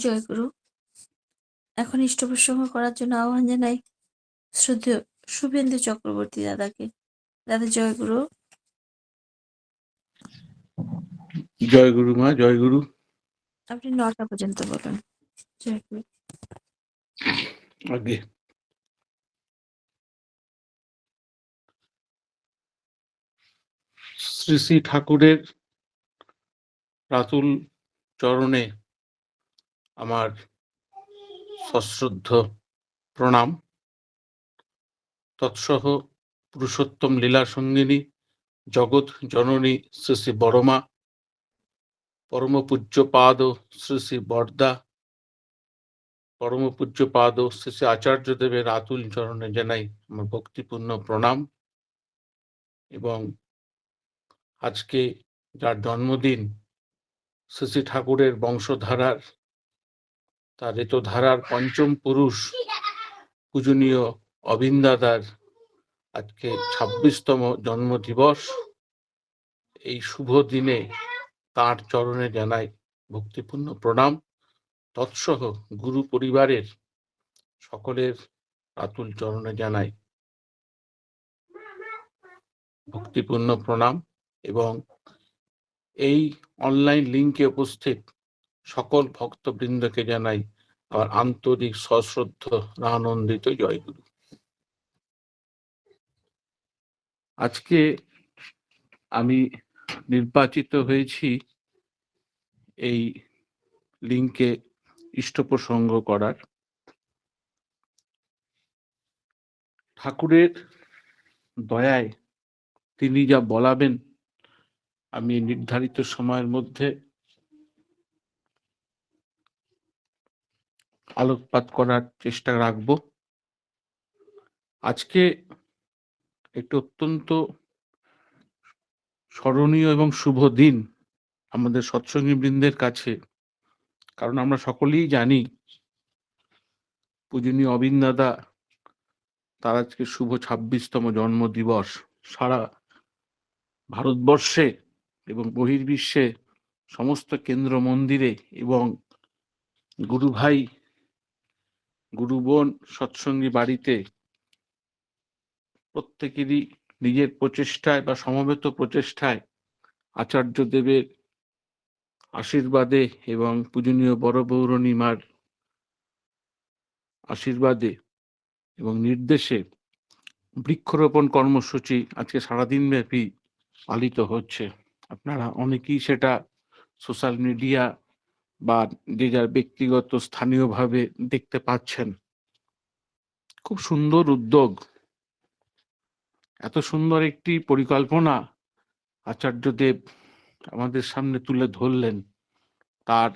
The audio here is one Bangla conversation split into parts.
জয়গুরু। এখন ইষ্টপ্রসঙ্গ করার জন্য আহ্বান জানাই শ্রদ্ধেয় শুভেন্দু চক্রবর্তী দাদাকে। দাদা জয়গুরু। জয় গুরু মা জয় গুরু আপনি নটা পর্যন্ত বলুন। জয়গুরু। আগে। শ্রী শ্রী ঠাকুরের রাতুল চরণে আমার সশ্রদ্ধ প্রণাম। তৎসহ পুরুষোত্তম লীলা সঙ্গিনী, জগৎ জননী শ্রী শ্রী বড়মা, পরম পূজ্য পাদ শ্রী শ্রী বর্দা, পরম পূজ্য পাদ শ্রী শ্রী আচার্য দেবের আতুল চরণে জানাই আমার ভক্তিপূর্ণ প্রণাম। এবং আজকে যার জন্মদিন শ্রী শ্রী ঠাকুরের বংশধারার তার ঋতধারার পঞ্চম পুরুষ পূজনীয় অবিন্দাদার আজকে ছাব্বিশতম জন্মদিবস। এই শুভ দিনে তার চরণে জানাই ভক্তিপূর্ণ প্রণাম। তৎসহ গুরু পরিবারের সকলের আতুল চরণে জানাই ভক্তিপূর্ণ প্রণাম এবং এই অনলাইন লিঙ্কে উপস্থিত সকল ভক্তবৃন্দকে জানাই আমার আন্তরিক সশ্রদ্ধ আনন্দিত জয়গুরু। আজকে আমি নির্বাচিত হয়েছি এই লিঙ্কে ইষ্টপ্রসঙ্গ করার। ঠাকুরের দয়ায় তিনি যা বলাবেন আমি নির্ধারিত সময়ের মধ্যে আলোকপাত করার চেষ্টা রাখব। আজকে একটি অত্যন্ত স্মরণীয় এবং শুভ দিন আমাদের সৎসঙ্গী বৃন্দের কাছে, কারণ আমরা সকলেই জানি পূজনীয় অবিন দাদা তার আজকে শুভ ছাব্বিশতম জন্মদিবস। সারা ভারতবর্ষে এবং বহির্বিশ্বে সমস্ত কেন্দ্র মন্দিরে এবং গুরু ভাই গুরু বোন সৎসঙ্গী বাড়িতে প্রত্যেকেরই নিজের প্রচেষ্টায় বা সমবেত প্রচেষ্টায় আচার্য দেবের আশীর্বাদে এবং পূজনীয় বড় পৌরণিমার আশীর্বাদে এবং নির্দেশে বৃক্ষরোপণ কর্মসূচি আজকে সারাদিন ব্যাপী পালিত হচ্ছে। আপনারা অনেকেই সেটা সোশ্যাল মিডিয়া বা যে যার ব্যক্তিগত স্থানীয়ভাবে দেখতে পাচ্ছেন। খুব সুন্দর উদ্যোগ। এত সুন্দর একটি পরিকল্পনা আচার্যদেব আমাদের সামনে তুলে ধরলেন তার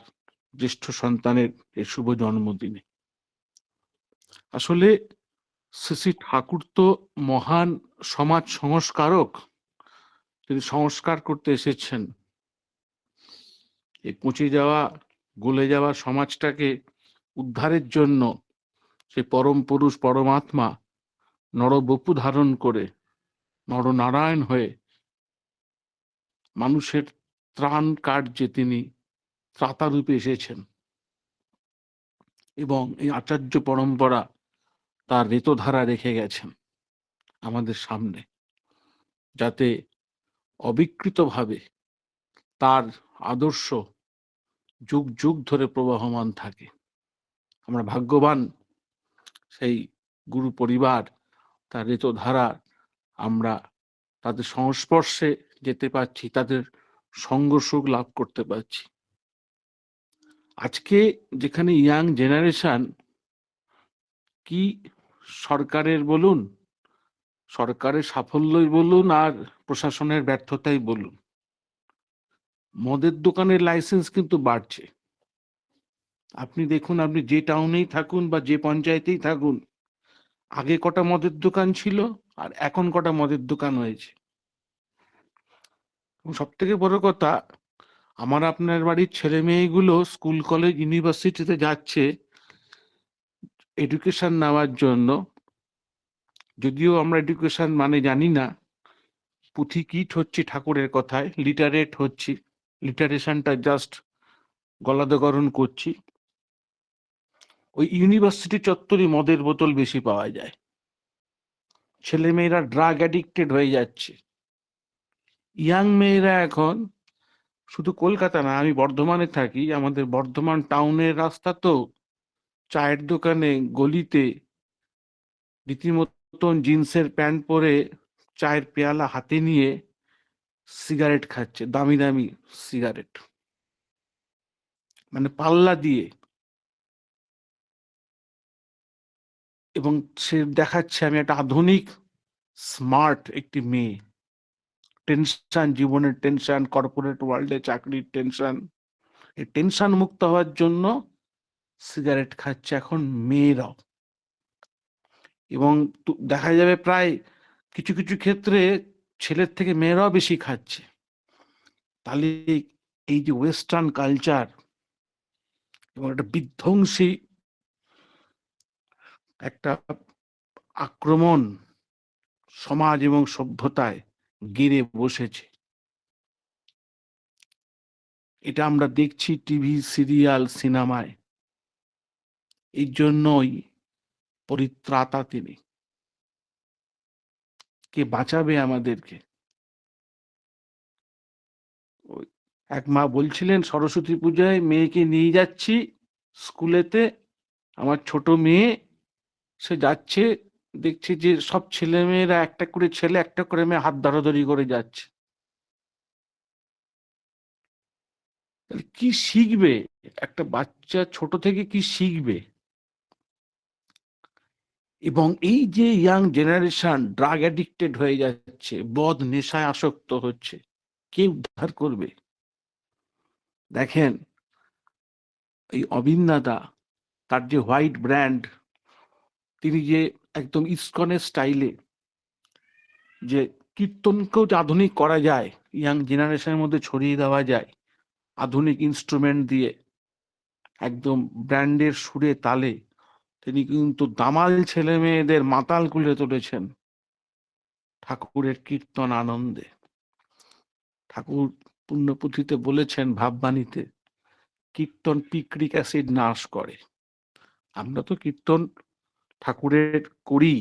জ্যেষ্ঠ সন্তানের এই শুভ জন্মদিনে। আসলে শ্রী শ্রী ঠাকুর তো মহান সমাজ সংস্কারক, তিনি সংস্কার করতে এসেছেন। এই পচে যাওয়া গলে যাওয়া সমাজটাকে উদ্ধারের জন্য সে পরম পুরুষ, পরমাত্মা নরবপু ধারণ করে, নরনারায়ণ হয়ে মানুষের ত্রাণ কার্যে তিনি ত্রাতারূপে এসেছেন এবং এই আচার্য পরম্পরা তার রেতধারা রেখে গেছেন আমাদের সামনে যাতে অবিকৃতভাবে তার আদর্শ যুগ যুগ ধরে প্রবাহমান থাকে। আমরা ভাগ্যবান সেই গুরু পরিবার, তার ঋতধারা, আমরা তাদের সংস্পর্শে যেতে পারছি, তাদের সঙ্গ সুখ লাভ করতে পারছি। আজকে যেখানে ইয়াং জেনারেশন, কি সরকারের বলুন, সরকারের সাফল্যই বলুন আর প্রশাসনের ব্যর্থতাই বলুন মদের দোকানের লাইসেন্স কিন্তু বাড়ছে। আপনি দেখুন, আপনি যে টাউনেই থাকুন বা যে পঞ্চায়েতেই থাকুন, আগে কটা মদের দোকান ছিল আর এখন কটা মদের দোকান হয়েছে। সব থেকে বড় কথা, আমার আপনার বাড়ির ছেলে মেয়েগুলো স্কুল কলেজ ইউনিভার্সিটিতে যাচ্ছে এডুকেশন নেওয়ার জন্য। যদিও আমরা এডুকেশন মানে জানি না পুঁথি কিট হচ্ছে ঠাকুরের কথায় লিটারেট হচ্ছি। লিটারেশনটা জাস্ট গলাদকরণ করছি। ওই ইউনিভার্সিটি চত্বরে মদের বোতল বেশি পাওয়া যায়। ছেলে মেয়েরা ড্রাগ অ্যাডিক্টেড হয়ে যাচ্ছে। ইয়াং মেয়েরা এখন শুধু কলকাতা না, আমি বর্ধমানে থাকি, আমাদের বর্ধমান টাউনের রাস্তা তো চায়ের দোকানে গলিতে রীতিমতন জিন্সের প্যান্ট পরে চায়ের পেয়ালা হাতে নিয়ে সিগারেট খাচ্ছে, দামি দামি সিগারেট। মানে পাল্লা দিয়ে। এবং সে দেখাচ্ছে, আমি একটা আধুনিক, স্মার্ট একটি মেয়ে। টেনশন, জীবনের টেনশন, কর্পোরেট ওয়ার্ল্ডে চাকরির টেনশন। এই টেনশন মুক্ত হওয়ার জন্য সিগারেট খাচ্ছে এখন মেয়েরাও। এবং দেখা যাবে প্রায় কিছু কিছু ক্ষেত্রে ছেলের থেকে মেয়েরাও বেশি খাচ্ছে। তাহলে এই যে ওয়েস্টার্ন কালচার এবং একটা বিধ্বংসী একটা আক্রমণ সমাজ এবং সভ্যতায় গেড়ে বসেছে। এটা আমরা দেখছি টিভি সিরিয়াল সিনেমায় এই জন্যই পরিত্রাতা তিনি। কে বাঁচাবে আমাদেরকে? এক মা বলছিলেন, সরস্বতী পূজায় মেয়েকে নিয়ে যাচ্ছি স্কুলেতে। আমার ছোট মেয়ে, সে যাচ্ছে, দেখছি যে সব ছেলে মেয়েরা একটা করে ছেলে, একটা করে মেয়ে হাত ধরাধরি করে যাচ্ছে। কি শিখবে? একটা বাচ্চা ছোট থেকে কি শিখবে? এবং এই যে ইয়াং জেনারেশন ড্রাগ অ্যাডিক্টেড হয়ে যাচ্ছে, বদ নেশায় আসক্ত হচ্ছে, কে উদ্ধার করবে? দেখেন, এই অবিন্দাদা তার যে হোয়াইট ব্র্যান্ড তিনি যে একদম ইস্কনের স্টাইলে যে কীর্তনকেও যে আধুনিক করা যায় ইয়াং জেনারেশনের মধ্যে ছড়িয়ে দেওয়া যায়, আধুনিক ইনস্ট্রুমেন্ট দিয়ে একদম ব্র্যান্ডের সুরে তালে তিনি কিন্তু দামাল ছেলে মেয়েদের মাতাল কুলে তুলেছেন। ঠাকুরের কীর্তন আনন্দে। ঠাকুর পুণ্যপুঁথিতে বলেছেন ভাববাণীতে, কীর্তন পিক্রিক অ্যাসিড নাশ করে। আমরা তো কীর্তন ঠাকুরের করি,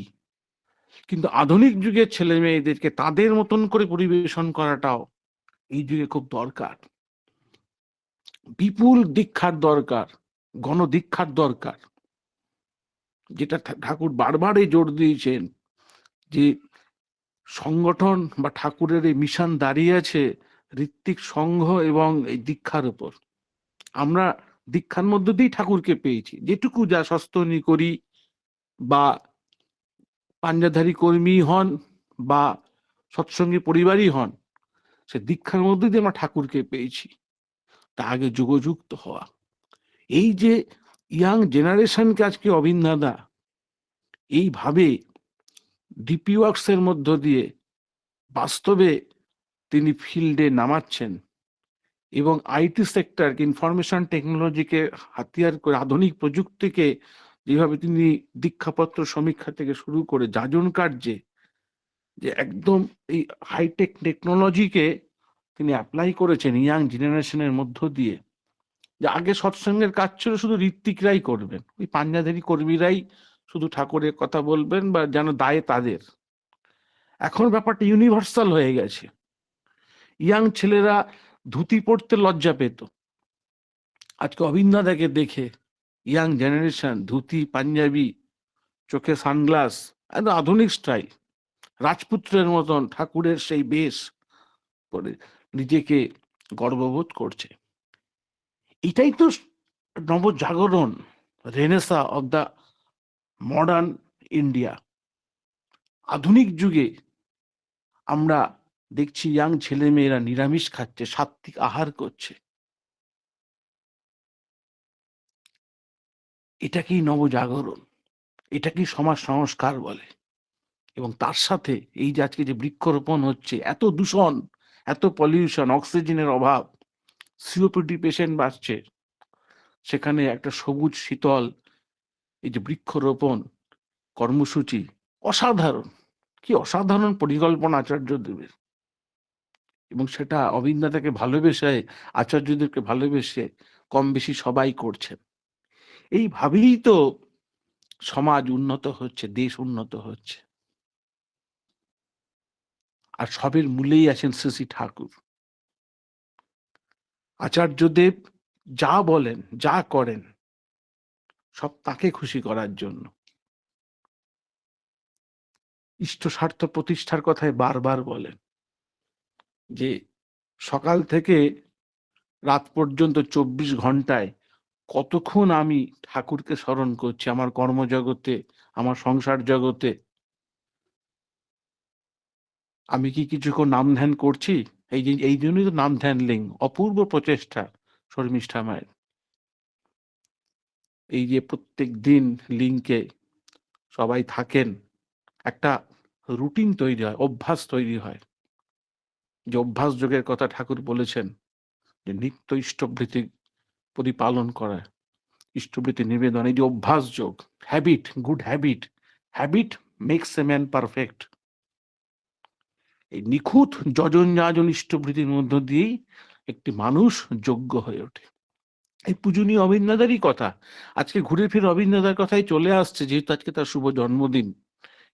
কিন্তু আধুনিক যুগের ছেলে মেয়েদেরকে তাদের মতন করে পরিবেশন করাটাও এই যুগে খুব দরকার। বিপুল দীক্ষার দরকার, গণদীক্ষার দরকার। যেটা ঠাকুর বারবারই জোর দিয়েছেন যে সংগঠন বা ঠাকুরের এই মিশন দাঁড়িয়ে আছে ঋত্বিক সংঘ এবং এই দীক্ষার উপর। আমরা দীক্ষার মধ্য দিয়েই ঠাকুরকে পেয়েছি। যেটুকু যা সস্তনী করি বা পাঞ্জাধারী কর্মী হন বা সৎসঙ্গী পরিবারই হন, সে দীক্ষার মধ্যে দিয়ে আমরা ঠাকুরকে পেয়েছি। তা আগে যুগযুক্ত হওয়া। এই যে ইয়াং জেনারেশনকে আজকে অবিন্দাদা এইভাবে ডিপি ওয়ার্কসের মধ্য দিয়ে বাস্তবে তিনি ফিল্ডে নামাচ্ছেন এবং আইটি সেক্টর ইনফরমেশন টেকনোলজিকে হাতিয়ার করে, আধুনিক প্রযুক্তিকে যেভাবে তিনি দীক্ষাপত্র সমীক্ষা থেকে শুরু করে যাজন কার্যে যে একদম এই হাইটেক টেকনোলজিকে তিনি অ্যাপ্লাই করেছেন ইয়াং জেনারেশনের মধ্য দিয়ে। যে আগে সৎসঙ্গের কাজ ছিল শুধু ঋত্বিকরাই করবেন। ওই পাঞ্জাধারী কর্মীরাই শুধু ঠাকুরের কথা বলবেন বা যেন দায়ে তাদের। এখন ব্যাপারটা ইউনিভার্সাল হয়ে গেছে। ইয়াং ছেলেরা ধুতি পড়তে লজ্জা পেত। আজকে অবিন্দাদাকে দেখে ইয়াং জেনারেশন ধুতি, পাঞ্জাবি, চোখে সানগ্লাস, একদম আধুনিক স্টাইল, রাজপুত্রের মতন ঠাকুরের সেই বেশ করে নিজেকে গর্ববোধ করছে। এটাই তো নবজাগরণ renaissance of the modern India আধুনিক যুগে আমরা দেখছি ইয়াং ছেলে মেয়েরা নিরামিষ খাচ্ছে সাত্বিক আহার করছে। এটা কি নবজাগরণ? এটা কি সমাজ সংস্কার বলে? এবং তার সাথে এই যে আজকে যে বৃক্ষরোপণ হচ্ছে, এত দূষণ, এত পলিউশন অক্সিজেনের অভাব সিওপিডি পেশেন্ট বাড়ছে। সেখানে একটা সবুজ শীতল, এই যে বৃক্ষরোপণ কর্মসূচি অসাধারণ। কি অসাধারণ পরিকল্পনা আচার্যদেবের। এবং সেটা অবিন্দাটাকে ভালোবেসে আচার্যদেরকে ভালোবেসে কম বেশি সবাই করছেন। এইভাবেই তো সমাজ উন্নত হচ্ছে, দেশ উন্নত হচ্ছে। আর সবের মূলেই আছেন শ্রী ঠাকুর। আচার্যদেব যা বলেন, যা করেন, সব তাকে খুশি করার জন্য। ইষ্ট স্বার্থ প্রতিষ্ঠার কথায় বারবার বলেন যে, সকাল থেকে রাত পর্যন্ত চব্বিশ ঘন্টায় কতক্ষণ আমি ঠাকুরকে স্মরণ করছি, আমার কর্মজগতে, আমার সংসার জগতে? আমি কি কিছুক্ষণ নাম ধ্যান করছি? এই যে, এই জন্যই তো নাম ধ্যান লিং অপূর্ব প্রচেষ্টা, শর্মিষ্ঠা মায়ের। এই যে, প্রত্যেক দিন লিঙ্কে সবাই থাকেন, একটা রুটিন তৈরি হয়, অভ্যাস তৈরি হয়। যে, অভ্যাস যোগের কথা ঠাকুর বলেছেন, যে, নিত্য ইষ্টবৃত্তি প্রতিপালন করা, ইষ্টবৃত্তি নিবেদন, এই যে, অভ্যাস যোগ habit good habit habit makes a man perfect এই নিখুঁত যজন যাজন ইষ্টবৃত্তির মধ্য দিয়েই একটি মানুষ যোগ্য হয়ে ওঠে। এই পূজনীয় অবিন্দাদারই কথা। আজকে ঘুরে ফিরে অবিন্দাদার কথাই চলে আসছে, যেহেতু আজকে তার শুভ জন্মদিন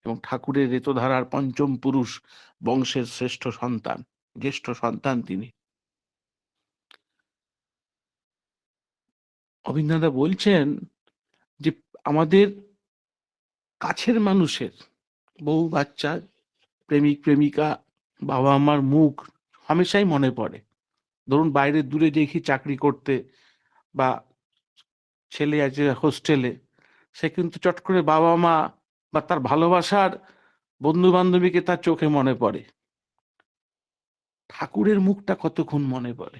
এবং ঠাকুরের রেতধারার পঞ্চম পুরুষ বংশের শ্রেষ্ঠ সন্তান, জ্যেষ্ঠ সন্তান তিনি। অবিন্দাদা বলছেন যে, আমাদের কাছের মানুষের, বউ, বাচ্চা, প্রেমিক, প্রেমিকা বাবা মার মুখ হামেশাই মনে পড়ে। ধরুন বাইরে দূরে দেখি চাকরি করতে বা ছেলে আছে হোস্টেলে, সে কিন্তু চট করে বাবা মা বা তার ভালোবাসার বন্ধু বান্ধবীকে তার চোখে মনে পড়ে। ঠাকুরের মুখটা কতক্ষণ মনে পড়ে?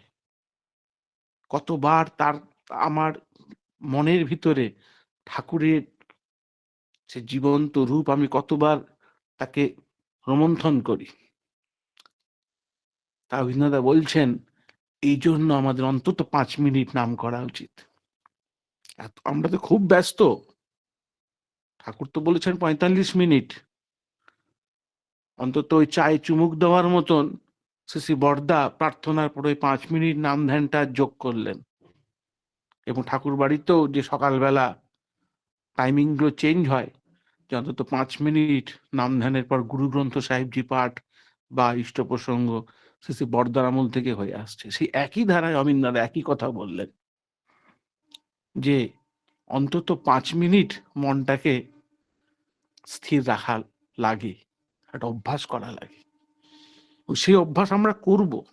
কতবার তার, আমার মনের ভিতরে ঠাকুরের সে জীবন্ত রূপ আমি কতবার তাকে রোমন্থন করি? তা অভিনেতা বলছেন এই জন্য আমাদের অন্তত পাঁচ মিনিট নাম করা উচিত। এত- আমরা তো খুব ব্যস্ত। ঠাকুর তো বলেছেন পঁয়তাল্লিশ মিনিট। অন্তত ওই চায়ে চুমুক দেওয়ার মতন শ্রী বর্দা প্রার্থনার পরে ওই পাঁচ মিনিট নাম ধ্যানটা যোগ করলেন। এবং ঠাকুর বাড়িতেও যে সকালবেলা টাইমিংগুলো চেঞ্জ হয়, যে অন্তত পাঁচ মিনিট নাম ধ্যানের পর গুরু গ্রন্থ সাহেবজি পাঠ বা ইষ্ট প্রসঙ্গ শ্রী বর্দার আমল থেকে হয়ে আসছে। সেই একই ধারায় অমিন্দার একই কথা বললেন যে, অন্তত পাঁচ মিনিট মনটাকে স্থির রাখা লাগে, একটা অভ্যাস করা লাগে। সেই অভ্যাস আমরা করব।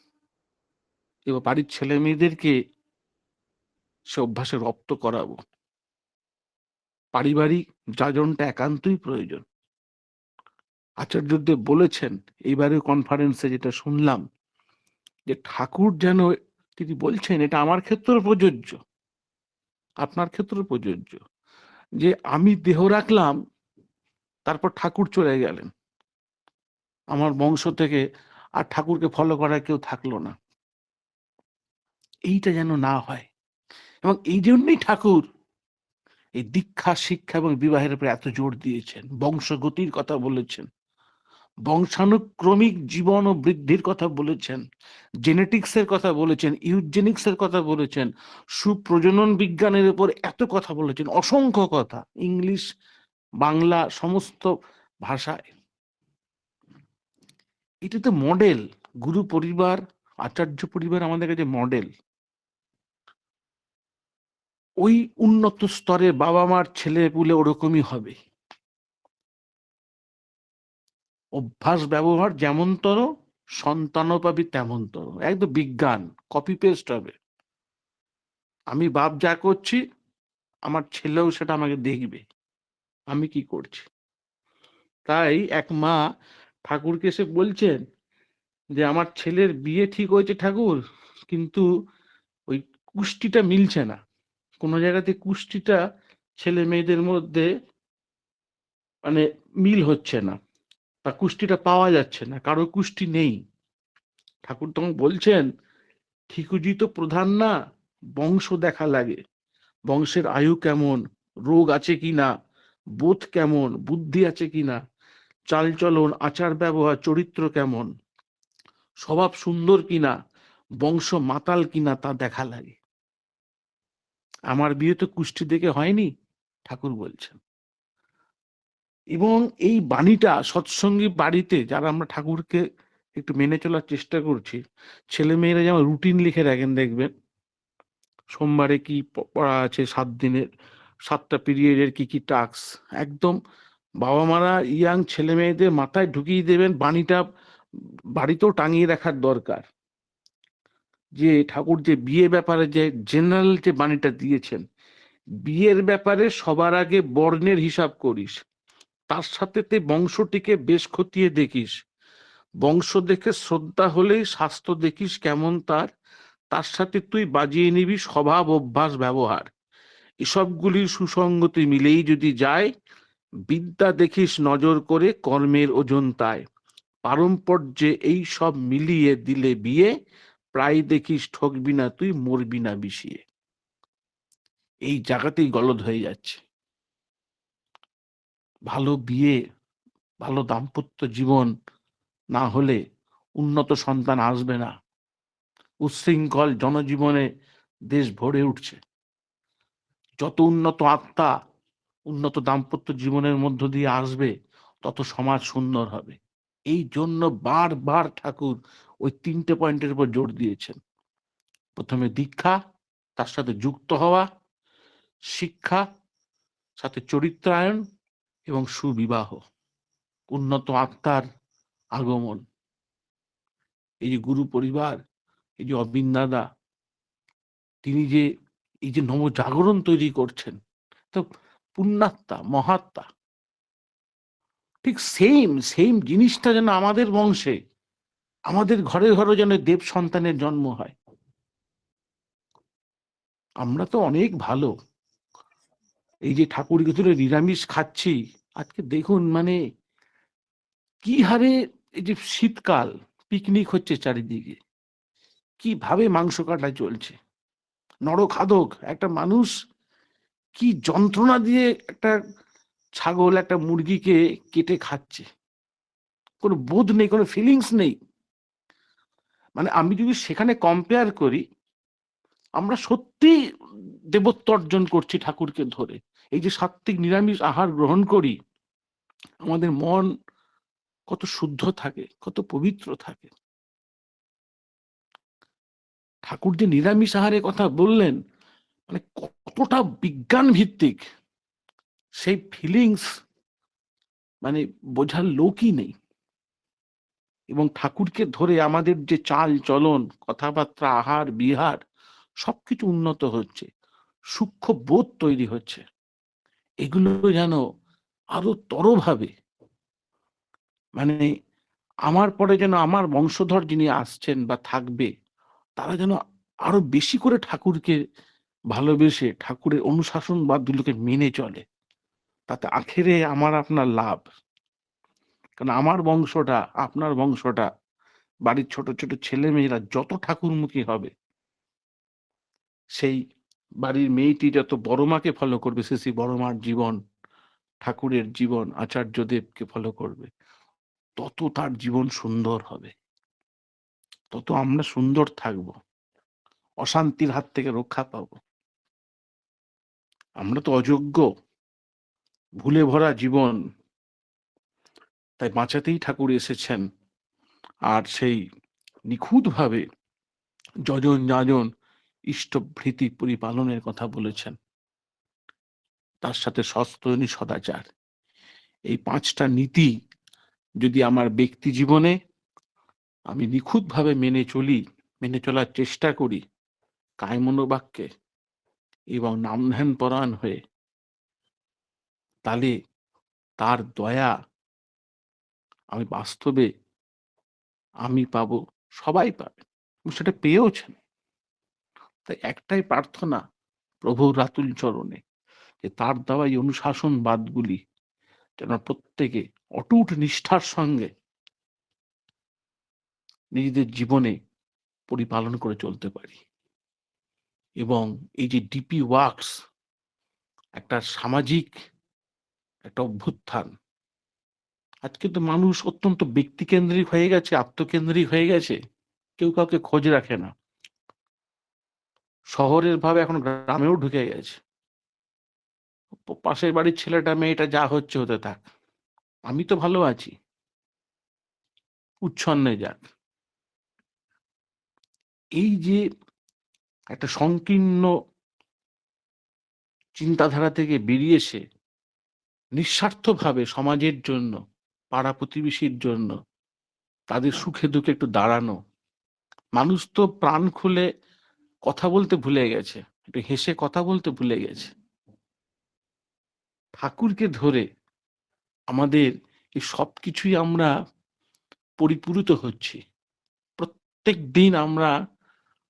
এবার বাড়ির ছেলে মেয়েদেরকে সে অভ্যাসে রপ্ত করাবো। পারিবারিক যাজনটা একান্তই প্রয়োজন। আচার্যদেব বলেছেন এইবারে কনফারেন্সে যেটা শুনলাম যে ঠাকুর যেন তিনি বলছেন, এটা আমার ক্ষেত্রেও প্রযোজ্য। আপনার ক্ষেত্রেও প্রযোজ্য। যে আমি দেহ রাখলাম, তারপর ঠাকুর চলে গেলেন। আমার বংশ থেকে আর ঠাকুরকে ফলো করার কেউ থাকল না। এইটা যেন না হয়। এবং এই জন্যই ঠাকুর এই দীক্ষা, শিক্ষা এবং বিবাহের উপরে এত জোর দিয়েছেন। বংশগতির কথা বলেছেন। বংশানুক্রমিক জীবন ও বৃদ্ধির কথা বলেছেন জেনেটিক্সের কথা বলেছেন ইউজেনিক্সের কথা বলেছেন, সুপ্রজনন বিজ্ঞানের উপর এত কথা বলেছেন, অসংখ্য কথা, ইংলিশ, বাংলা সমস্ত ভাষায়। এটা তো মডেল গুরু পরিবার, আচার্য পরিবার আমাদের কাছে মডেল ওই উন্নত স্তরে বাবা মার ছেলে পুলে ওরকমই হবে। অভ্যাস ব্যবহার যেমনতর সন্তানও পাবি তেমনতর। একদম বিজ্ঞান কপি পেস্ট হবে। আমি বাপ যা করছি, আমার ছেলেও সেটা আমাকে দেখবে। আমি কি করছি? তাই এক মা ঠাকুরকে এসে বলছেন যে, আমার ছেলের বিয়ে ঠিক হয়েছে ঠাকুর, কিন্তু ওই কুষ্টিটা মিলছে না। কোনো জায়গাতে কুষ্টিটা ছেলে মেয়েদের মধ্যে মানে মিল হচ্ছে না। বা কুষ্টিটা পাওয়া যাচ্ছে না কারও কুষ্টি নেই। ঠাকুর তখন বলছেন, ঠিকুজি তো প্রধান না, বংশ দেখা লাগে। বংশের আয়ু কেমন, রোগ আছে কিনা বোধ কেমন, বুদ্ধি আছে কি কিনা চালচলন, আচার ব্যবহার, চরিত্র কেমন, স্বভাব সুন্দর কিনা বংশ মাতাল কিনা তা দেখা লাগে। আমার বিয়ে তো কুষ্টি দেখে হয়নি, ঠাকুর বলছেন। এবং এই বাণীটা সৎসঙ্গী বাড়িতে যারা আমরা ঠাকুরকে একটু মেনে চলার চেষ্টা করছি ছেলে মেয়েরা যেমন রুটিন লিখে রাখেন দেখবেন, সোমবারে কি পড়া আছে সাত দিনের, সাতটা পিরিয়ডের কি কি টাস্ক একদম বাবা মারা ইয়াং ছেলে মেয়েদের মাথায় ঢুকিয়ে দেবেন বাণীটা বাড়িতেও টাঙিয়ে রাখার দরকার। যে ঠাকুর যে বিয়ে ব্যাপারে যে জেনারেল যে বাণীটা দিয়েছেন, বিয়ের ব্যাপারে সবার আগে বর্ণের হিসাব করিস। তার সাথে তে বংশটিকে বেশ খতিয়ে দেখিস। বংশ দেখে শ্রদ্ধা হলেই স্বাস্থ্য দেখিস কেমন তার। তার সাথে তুই বাজিয়ে নিবি স্বভাব, অভ্যাস, ব্যবহার। এসবগুলির সুসঙ্গতি মিলেই যদি যায়, বিদ্যা দেখিস নজর করে কর্মের ওজন তাই। পারম্পর্যে এই সব মিলিয়ে দিলে বিয়ে, প্রায় দেখিস ঠকবি না তুই, মরবি না বিষিয়ে। এই জায়গাতেই গলদ হয়ে যাচ্ছে। ভালো বিয়ে, ভালো দাম্পত্য জীবন না হলে উন্নত সন্তান আসবে না। উচ্ছৃঙ্খল জনজীবনে দেশ ভরে উঠছে। যত উন্নত আত্মা উন্নত দাম্পত্য জীবনের মধ্য দিয়ে আসবে, তত সমাজ সুন্দর হবে। এই জন্য বারবার ঠাকুর ওই তিনটে পয়েন্টের উপর জোর দিয়েছেন। প্রথমে দীক্ষা, তার সাথে যুক্ত হওয়া, শিক্ষা, সাথে চরিত্রায়ন এবং সুবিবাহ, উন্নত আত্মার আগমন। এই যে গুরু পরিবার, এই যে অবিন দাদা, তিনি যে, এই যে নবজাগরণ তৈরি করছেন, তো পুণ্যাত্মা, মহাত্মা, ঠিক সেম সেম জিনিসটা যেন আমাদের বংশে, আমাদের ঘরে ঘরে যেন দেব সন্তানের জন্ম হয়। আমরা তো অনেক ভালো। এই যে ঠাকুর ভিতরে নিরামিষ খাচ্ছি আজকে দেখুন মানে কি হারে এই যে শীতকাল পিকনিক হচ্ছে চারিদিকে। কীভাবে মাংস কাটা চলছে? নরখাদক, একটা মানুষ কি যন্ত্রণা দিয়ে একটা ছাগল, একটা মুরগিকে কেটে খাচ্ছে? কোনো বোধ নেই, কোনো ফিলিংস নেই। মানে আমি যদি সেখানে কম্পেয়ার করি, আমরা সত্যি দেবত্ব অর্জন করছি ঠাকুরকে ধরে। এই যে সাত্বিক নিরামিষ আহার গ্রহণ করি আমাদের মন কত শুদ্ধ থাকে, কত পবিত্র থাকে। ঠাকুর যে নিরামিষ আহারের কথা বললেন মানে কতটা বিজ্ঞান ভিত্তিক সেই ফিলিংস মানে বোঝার লোকই নেই। এবং ঠাকুরকে ধরে আমাদের যে চাল চলন, কথাবার্তা, আহার, বিহার, সবকিছু উন্নত হচ্ছে সূক্ষ্ম বোধ তৈরি হচ্ছে। এগুলো যেন আরও তরভাবে। মানে আমার পরে যেন আমার বংশধর যিনি আসছেন বা থাকবে, তারা যেন আরও বেশি করে ঠাকুরকে ভালোবেসে, ঠাকুরের অনুশাসন বা বাদগুলোকে মেনে চলে। তাতে আখেরে আমার আপনার লাভ। কারণ আমার বংশটা, আপনার বংশটা, বাড়ির ছোট ছোট ছেলে মেয়েরা যত ঠাকুরমুখী হবে, সেই বাড়ির মেয়েটি যত বড় মাকে ফলো করবে, সে সেই বড় মার জীবন ঠাকুরের জীবন আচার্যদেবকে ফলো করবে, তত তার জীবন সুন্দর হবে। তত আমরা সুন্দর থাকব, অশান্তির হাত থেকে রক্ষা পাবো। আমরা তো অযোগ্য, ভুলে ভরা জীবন। তাই বাঁচাতেই ঠাকুর এসেছেন। আর সেই নিখুঁতভাবে যজন যাজন ইষ্টভৃতি পরিপালনের কথা বলেছেন। তার সাথে সস্তনী সদাচার। এই পাঁচটা নীতি যদি আমার ব্যক্তি জীবনে আমি নিখুঁতভাবে মেনে চলি, মেনে চলার চেষ্টা করি কায় মনোবাক্যে এবং নাম ধ্যান পরায়ণ হয়ে, তাহলে তার দয়া আমি বাস্তবে আমি পাব, সবাই পাবে। সেটা পেয়েওছেন। তাই একটাই প্রার্থনা, প্রভুর রাতুল চরণে। যে তার দেওয়া এই অনুশাসন বাদগুলি যেন প্রত্যেকে অটুট নিষ্ঠার সঙ্গে নিজেদের জীবনে পরিপালন করে চলতে পারি। এবং এই যে ডিপি ওয়ার্কস একটা সামাজিক একটা অভ্যুত্থান, আজকে তো মানুষ অত্যন্ত ব্যক্তিকেন্দ্রিক হয়ে গেছে, আত্মকেন্দ্রিক হয়ে গেছে, কেউ কাউকে খোঁজ রাখে না। শহরের ভাবে এখন গ্রামেও ঢুকে গেছে। পাশের বাড়ির ছেলেটা, মেয়েটা যা হচ্ছে হতে থাক। আমি তো ভালো আছি। উচ্ছন্নে যাক। এই যে একটা সংকীর্ণ চিন্তাধারা থেকে বেরিয়ে এসে নিঃস্বার্থভাবে সমাজের জন্য, পাড়া প্রতিবেশীর জন্য, তাদের সুখে দুঃখে একটু দাঁড়ানো, মানুষ তো প্রাণ খুলে কথা বলতে ভুলে গেছে, একটু হেসে কথা বলতে ভুলে গেছে। ঠাকুরকে ধরে আমাদের এই সব কিছুই আমরা পরিপূরিত হচ্ছি। প্রত্যেক দিন আমরা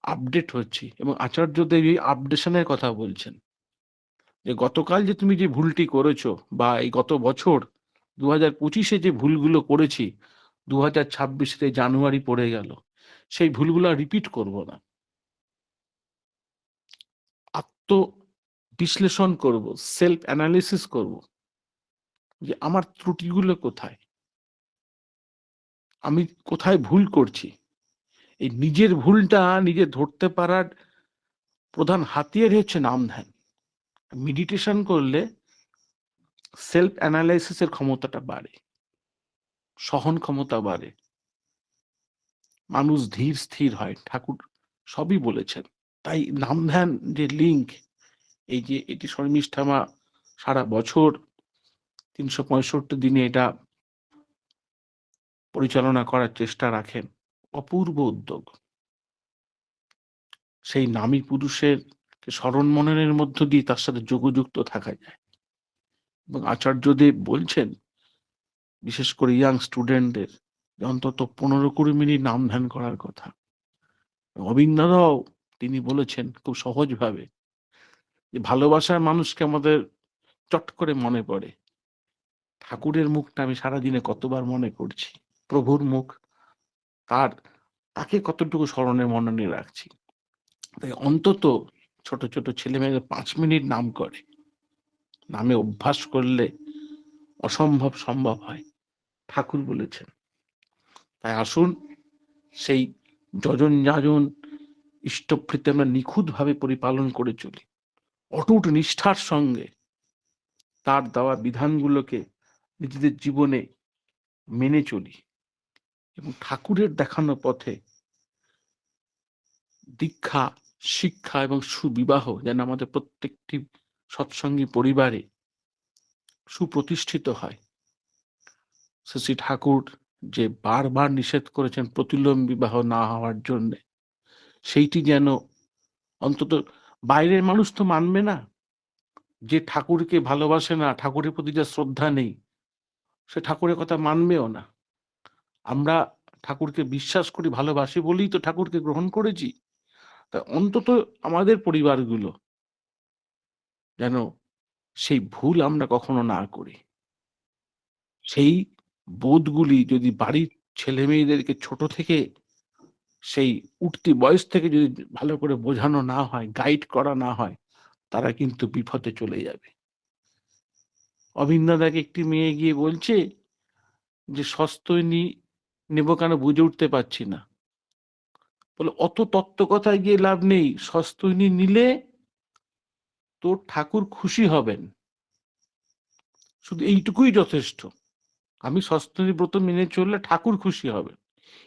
আপডেট হচ্ছি এবং আচার্যদেব এই আপডেশনের কথা বলছেন। যে গতকাল যে তুমি যে ভুলটি করেছ বা এই গত বছর দু হাজার পঁচিশে যে ভুলগুলো করেছি দু হাজার ছাব্বিশে জানুয়ারি পড়ে গেল, সেই ভুলগুলো রিপিট করব না। আত্ম বিশ্লেষণ করব সেলফ অ্যানালিসিস করব যে আমার ত্রুটিগুলো কোথায়? আমি কোথায় ভুল করছি? এই নিজের ভুলটা নিজে ধরতে পারার প্রধান হাতিয়ার হচ্ছে নাম ধ্যান। মেডিটেশন করলে সেলফ অ্যানালাইসিসের ক্ষমতাটা বাড়ে, সহন ক্ষমতা বাড়ে। মানুষ ধীর স্থির হয়, ঠাকুর সবই বলেছেন। তাই নাম ধ্যান যে লিঙ্ক এই যে এটি শর্মিষ্ঠামা সারা বছর তিনশো পঁয়ষট্টি দিনে এটা পরিচালনা করার চেষ্টা রাখেন, অপূর্ব উদ্যোগ। সেই নামী পুরুষের স্মরণ মননের মধ্য দিয়ে তার সাথে যোগযুক্ত থাকা যায়। এবং আচার্যদেব বলছেন, বিশেষ করে ইয়াং স্টুডেন্টদের অন্তত পনেরো কুড়ি মিনিট নাম ধ্যান করার কথা। অবিন্দাদাও তিনি বলেছেন, খুব সহজভাবে ভালোবাসার মানুষকে আমাদের চট করে মনে পড়ে। ঠাকুরের মুখটা আমি সারাদিনে কতবার মনে করছি। প্রভুর মুখ, তার, তাকে কতটুকু স্মরণে মননে রাখছি। তাই অন্তত ছোট ছোট ছেলে মেয়েদের পাঁচ মিনিট নাম করে। নামে অভ্যাস করলে অসম্ভব সম্ভব হয়, ঠাকুর বলেছেন। তাই আসুন, সেই যজন যাজন ইষ্টপ্রীতি আমরা নিখুঁতভাবে পরিপালন করে চলি। অটুট নিষ্ঠার সঙ্গে তার দেওয়া বিধানগুলোকে নিজেদের জীবনে মেনে চলি এবং ঠাকুরের দেখানো পথে দীক্ষা, শিক্ষা এবং সুবিবাহ যেন আমাদের প্রত্যেকটি সৎসঙ্গী পরিবারে সুপ্রতিষ্ঠিত হয়। শ্রী ঠাকুর যে বারবার নিষেধ করেছেন প্রতিলোম বিবাহ না হওয়ার জন্য, সেইটি যেন অন্তত বাইরের মানুষ তো মানবে না। যে ঠাকুরকে ভালোবাসে না, ঠাকুরের প্রতি যা শ্রদ্ধা নেই, সে ঠাকুরের কথা মানবেও না। আমরা ঠাকুরকে বিশ্বাস করি, ভালোবাসি বলেই তো ঠাকুরকে গ্রহণ করেছি। তা অন্তত আমাদের পরিবারগুলো যেন সেই ভুল আমরা কখনো না করি। সেই বোধগুলি যদি বাড়ির ছেলে মেয়েদেরকে ছোট থেকে সেই উঠতি বয়স থেকে যদি ভালো করে বোঝানো না হয় গাইড করা না হয়, তারা কিন্তু বিপথে চলে যাবে। অভিন্দাদাকে একটি মেয়ে গিয়ে বলছে যে সস্তৈনী নেব কেন বুঝে উঠতে পারছি না? বলে, অত তত্ত্ব কথায় গিয়ে লাভ নেই সস্তৈনী নিলে তোর ঠাকুর খুশি হবেন। শুধু এইটুকুই যথেষ্ট। আমি সস্তনী ব্রত মেনে চললে ঠাকুর খুশি হবে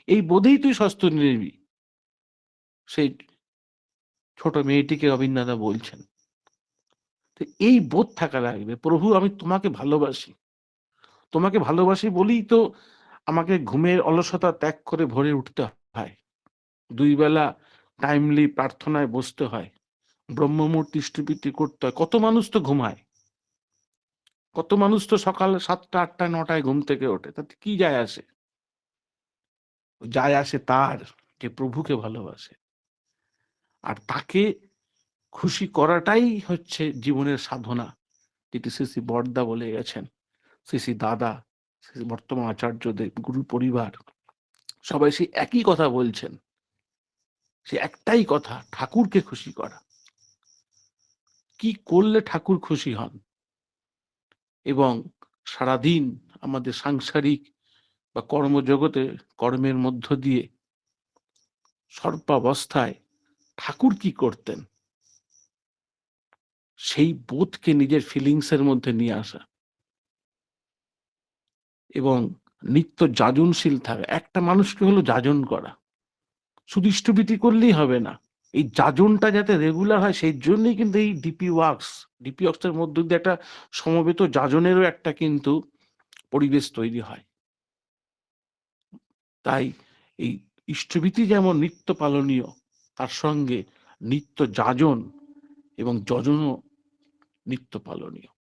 এই বোধেই তুই সস্তনী নিবি। সেই ছোট মেয়েটিকে অবিন্দাদা বলছেন। এই বোধ থাকা লাগবে, প্রভু আমি তোমাকে ভালোবাসি। তোমাকে ভালোবাসি বলেই তো আমাকে ঘুমের অলসতা ত্যাগ করে ভরে উঠতে হয়। দুই বেলা টাইমলি প্রার্থনায় বসতে হয়। ব্রহ্মমূর্তি স্তৃপিতি করতে হয়। কত মানুষ তো ঘুমায়। কত মানুষ তো সকাল সাতটা, আটটা, নটায় ঘুম থেকে ওঠে। তাতে কি যায় আসে? যায় আসে তার যে প্রভুকে ভালোবাসে। আর তাকে খুশি করাটাই হচ্ছে জীবনের সাধনা। যেটি শ্রী শ্রী বর্দা বলে গেছেন। শ্রী শ্রী দাদা, শ্রী বর্তমান আচার্যদেব গুরু পরিবার, সবাই সেই একই কথা বলছেন। সে একটাই কথা, ঠাকুরকে খুশি করা। কি করলে ঠাকুর খুশি হন? এবং সারাদিন আমাদের সাংসারিক বা কর্মজগতে কর্মের মধ্য দিয়ে সর্বাবস্থায় ঠাকুর কি করতেন? সেই বোধকে নিজের ফিলিংসের মধ্যে নিয়ে আসা। এবং নিত্য যাজনশীল থাকা। একটা মানুষকে হলো যাজন করা। শুধু করলেই হবে না। এই যাজনটা যাতে রেগুলার হয়, সেই জন্যই কিন্তু এই ডিপি ওয়ার্কস ডিপি ওয়ার্কসের মধ্য দিয়ে একটা সমবেত যাজনেরও একটা কিন্তু পরিবেশ তৈরি হয়। তাই এই ইষ্টভীতি যেমন নিত্য পালনীয়, তার সঙ্গে নিত্য যাজন এবং যজনও নিত্য পালনীয়।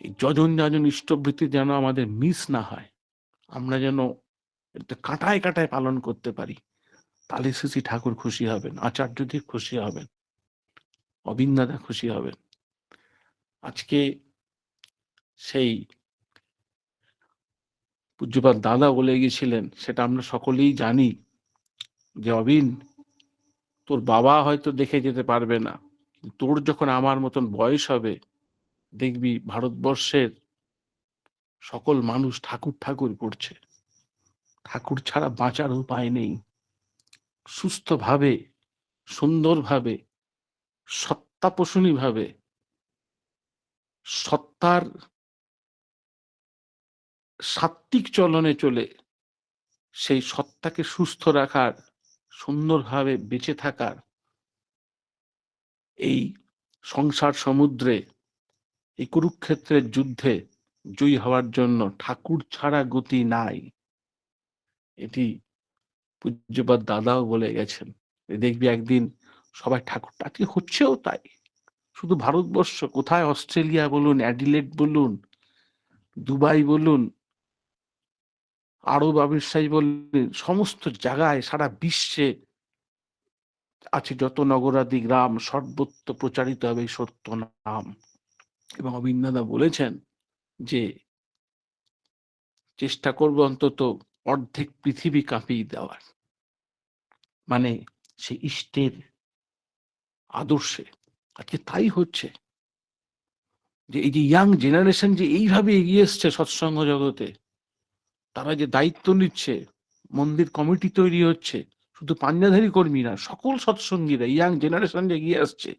এই যজন যাজন ইষ্টভৃতি যেন আমাদের মিস না হয়, আমরা যেন এটা কাটায় কাটায় পালন করতে পারি, তাহলে শ্রী ঠাকুর খুশি হবেন, আচার্যদেব খুশি হবেন, অবিন্দাদা খুশি হবেন। আজকে সেই পূজ্যপাত দাদা বলে গিয়েছিলেন, সেটা আমরা সকলেই জানি যে অবিন, তোর বাবা হয়তো দেখে যেতে পারবে না। তোর যখন আমার মতন বয়স হবে, দেখবি ভারতবর্ষের সকল মানুষ ঠাকুর ঠাকুর করছে। ঠাকুর ছাড়া বাঁচার উপায় নেই। সুস্থভাবে, সুন্দরভাবে সত্তাপোষণী ভাবে সত্তার সাত্বিক চলনে চলে সেই সত্তাকে সুস্থ রাখার, সুন্দরভাবে বেঁচে থাকার এই সংসার সমুদ্রে, এই কুরুক্ষেত্রের যুদ্ধে জয়ী হওয়ার জন্য ঠাকুর ছাড়া গতি নাই। এটি পূজ্যপাত দাদাও বলে গেছেন দেখবি একদিন সবাই ঠাকুর আজকে হচ্ছেও তাই। শুধু ভারতবর্ষ, কোথায় অস্ট্রেলিয়া বলুন অ্যাডিলেট বলুন, দুবাই বলুন আরব আবির্সাই বলুন সমস্ত জায়গায় সারা বিশ্বে আছে যত নগরাদি গ্রাম, সর্বত্র প্রচারিত হবে সত্য নাম। এবং অবিন্দাদা বলেছেন যে, চেষ্টা করব অন্তত অর্ধেক পৃথিবী কাঁপিয়ে দেওয়ার। মানে সে ইষ্টের আদর্শে। আজকে তাই হচ্ছে যে, এই যে ইয়াং জেনারেশন যে এইভাবে এগিয়ে এসছে সৎসঙ্গ জগতে তারা যে দায়িত্ব নিচ্ছে, মন্দির কমিটি তৈরি হচ্ছে, শুধু পাঞ্জাধারী কর্মী না, সকল সৎসঙ্গীরা, ইয়াং জেনারেশন এগিয়ে আসছে,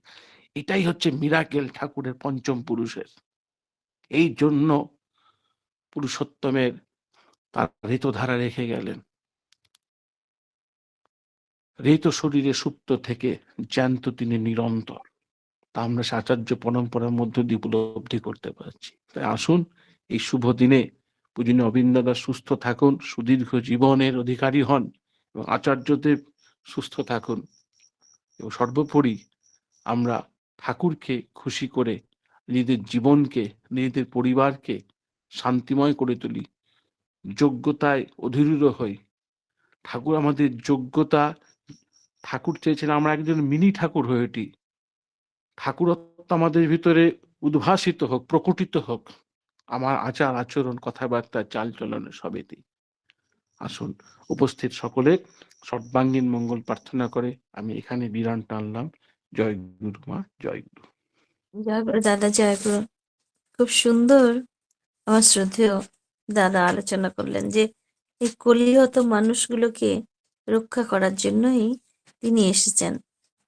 এটাই হচ্ছে মিরাকেল ঠাকুরের পঞ্চম পুরুষের। এই জন্য পুরুষোত্তমের তার ঋতধারা রেখে গেলেন। রেত শরীরে সুপ্ত থেকে জ্যান্ত তিনি নিরন্তর। তা আমরা আচার্য পরম্পরার মধ্য দিয়ে উপলব্ধি করতে পারছি। তাই আসুন, এই শুভ দিনে পূজনীয় অবিন্দাদা সুস্থ থাকুন, সুদীর্ঘ জীবনের অধিকারী হন এবং আচার্যদেব সুস্থ থাকুন। এবং সর্বোপরি আমরা ঠাকুরকে খুশি করে, নিজেদের জীবনকে, নিজেদের পরিবারকে শান্তিময় করে তুলি, যোগ্যতায় অধীরূঢ় হই। ঠাকুর আমাদের যোগ্যতা, ঠাকুর চেয়েছেন আমরা একজন মিনি ঠাকুর হয়ে উঠি। ঠাকুরত্ব আমাদের ভিতরে উদ্ভাসিত হোক, প্রকটিত হোক। আমার আচার আচরণ, কথাবার্তা চাল চলনে সবেতেই আসুন, উপস্থিত সকলে সর্বাঙ্গীন মঙ্গল প্রার্থনা করে আমি এখানে বিরান টানলাম। জয় গুরু মা, জয় গুরু। জয় গুরু দাদা, জয় গুরু। খুব সুন্দর আমার শ্রদ্ধেয় দাদা আলোচনা করলেন যে, এই কলিহত মানুষগুলোকে রক্ষা করার জন্যই তিনি এসেছেন।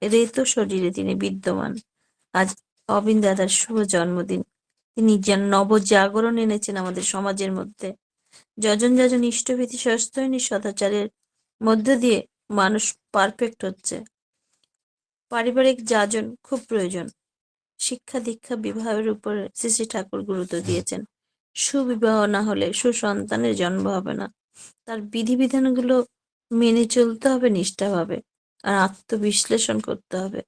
রেত শরীরে তিনি বিদ্যমান। আজ অবিন দাদার শুভ জন্মদিন। তিনি যেন নবজাগরণ এনেছেন আমাদের সমাজের মধ্যে। যজন যজন ইষ্টভীতি সস্তৈনী সদাচারের মধ্য দিয়ে মানুষ পারফেক্ট হচ্ছে। পারিবারিক যাজন খুব প্রয়োজন। শিক্ষা দীক্ষা বিবাহের উপর শ্রী ঠাকুর গুরুত্ব দিয়েছেন। সুবিবাহ না হলে সুসন্তানের জন্ম হবে না। তার বিধিবিধানগুলো মেনে চলতে হবে, নিষ্ঠাভাবে। আর আত্মবিশ্লেষণ করতে হবে।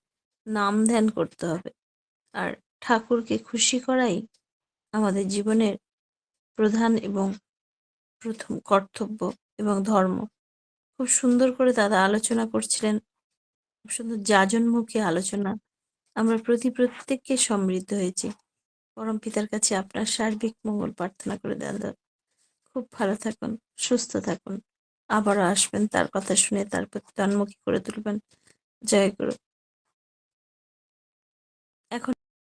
নাম ধ্যান করতে হবে। আর ঠাকুরকে খুশি করাই আমাদের জীবনের প্রধান এবং প্রথম কর্তব্য এবং ধর্ম। খুব সুন্দর করে দাদা আলোচনা করছিলেন। খুব সুন্দর যাজনমুখী আলোচনা। আমরা প্রতি প্রত্যেককে সমৃদ্ধ হয়েছি। পরম পিতার কাছে আপনার সার্বিক মঙ্গল প্রার্থনা করে দাদা। খুব ভালো থাকুন, সুস্থ থাকুন। আবারও আসবেন তার কথা শুনে তার প্রতি তন্মুখী করে তুলবেন। জয় গুরু।